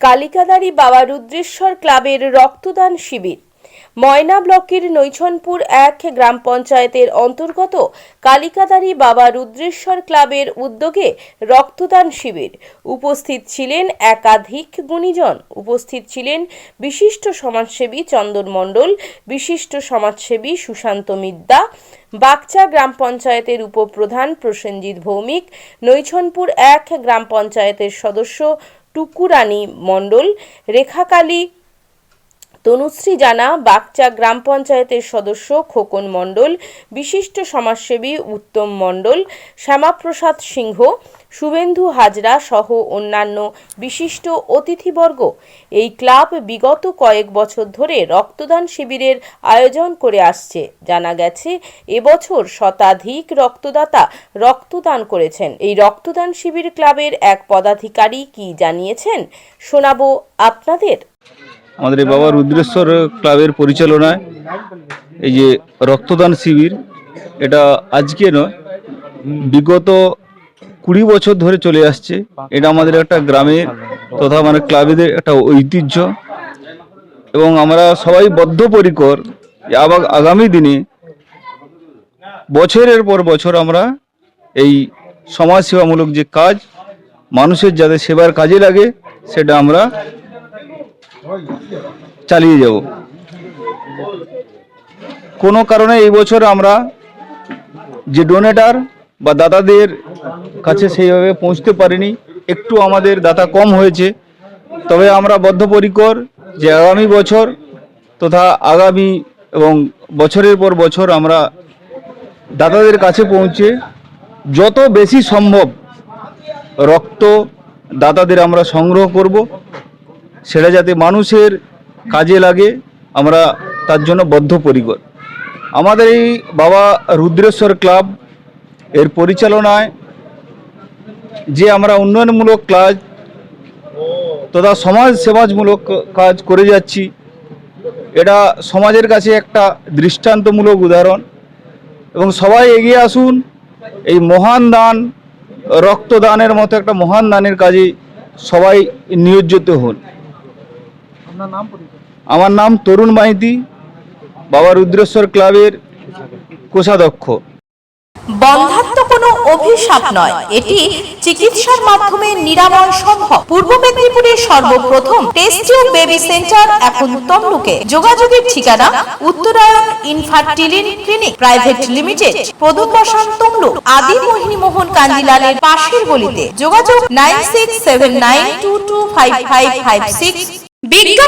কালিকাদারি বাবা রুদ্রেশ্বর ক্লাবের রক্তদান শিবির। ময়না ব্লকের নৈছনপুর এক গ্রাম পঞ্চায়েতের অন্তর্গত কালিকাদারি বাবা রুদ্রেশ্বর ক্লাবের উদ্যোগে রক্তদান শিবির। উপস্থিত ছিলেন একাধিক গুণীজন। উপস্থিত ছিলেন বিশিষ্ট সমাজসেবী চন্দন মণ্ডল, বিশিষ্ট সমাজসেবী সুশান্ত মিদ্যা বাগচা গ্রাম পঞ্চায়েতের উপপ্রধান প্রসেনজিৎ ভৌমিক, নৈছনপুর এক গ্রাম পঞ্চায়েতের সদস্য টুকুরানী মণ্ডল রেখাকালী তনুশ্রী জানা, বাগচা গ্রাম পঞ্চায়েতের সদস্য খোকন মণ্ডল, বিশিষ্ট সমাজসেবী উত্তম মণ্ডল, শ্যামাপ্রসাদ সিংহ, শুভেন্দু হাজরা সহ অন্যান্য বিশিষ্ট অতিথিবর্গ। এই ক্লাব বিগত কয়েক বছর ধরে রক্তদান শিবিরের আয়োজন করে আসছে। জানা গেছে, এবছর শতাধিক রক্তদাতা রক্তদান করেছেন। এই রক্তদান শিবির ক্লাবের এক পদাধিকারী কি জানিয়েছেন? শোনাবো আপনাদের। আমাদের এই বাবা রুদ্রেশ্বর ক্লাবের পরিচালনায় এই যে রক্তদান শিবির, এটা আজকে নয়, বিগত কুড়ি বছর ধরে চলে আসছে। এটা আমাদের একটা গ্রামের তথা মানে ক্লাবেদের একটা ঐতিহ্য। এবং আমরা সবাই বদ্ধপরিকর, আবার আগামী দিনে বছরের পর বছর আমরা এই সমাজ সেবামূলক যে কাজ, মানুষের যাতে সেবার কাজে লাগে, সেটা আমরা চালিয়ে যাব। কোনো কারণে এই বছর আমরা যে ডোনেটার বা দাতাদের কাছে সেইভাবে পৌঁছতে পারিনি, একটু আমাদের দাতা কম হয়েছে। তবে আমরা বদ্ধপরিকর যে আগামী বছর তথা আগামী এবং বছরের পর বছর আমরা দাতাদের কাছে পৌঁছে যত বেশি সম্ভব রক্ত দাতাদের আমরা সংগ্রহ করব। সেটা যাতে মানুষের কাজে লাগে, আমরা তার জন্য বদ্ধপরিকর। আমাদের এই বাবা রুদ্রেশ্বর ক্লাব এর পরিচালনায় যে আমরা উন্নয়নমূলক কাজ তথা সমাজ সেবাজমূলক কাজ করে যাচ্ছি, এটা সমাজের কাছে একটা দৃষ্টান্তমূলক উদাহরণ। এবং সবাই এগিয়ে আসুন, এই মহান দান, রক্তদানের মতো একটা মহান দানের কাজে সবাই নিয়োজিত হন। আমার নাম তরুণ মাইতি বাবা রুদ্রেশ্বর ক্লাবের কোষাধ্যক্ষ। বন্ধাত্ম কোনো অভিশাপ নয় এটি চিকিৎসার মাধ্যমে নিরাময় সম্ভব। পূর্ব মেদিনীপুরের সর্বপ্রথম টেস্টিও বেবি সেন্টার এখন তমলুকে। যোগাযোগের ঠিকানা Uttarayan infertility clinic private limited প্রদূপ বসান তমলুক আদি মোহিনী মোহন কাঞ্জিলালের পাশের গলিতে। যোগাযোগ nine six seven nine two two five five five six. চমক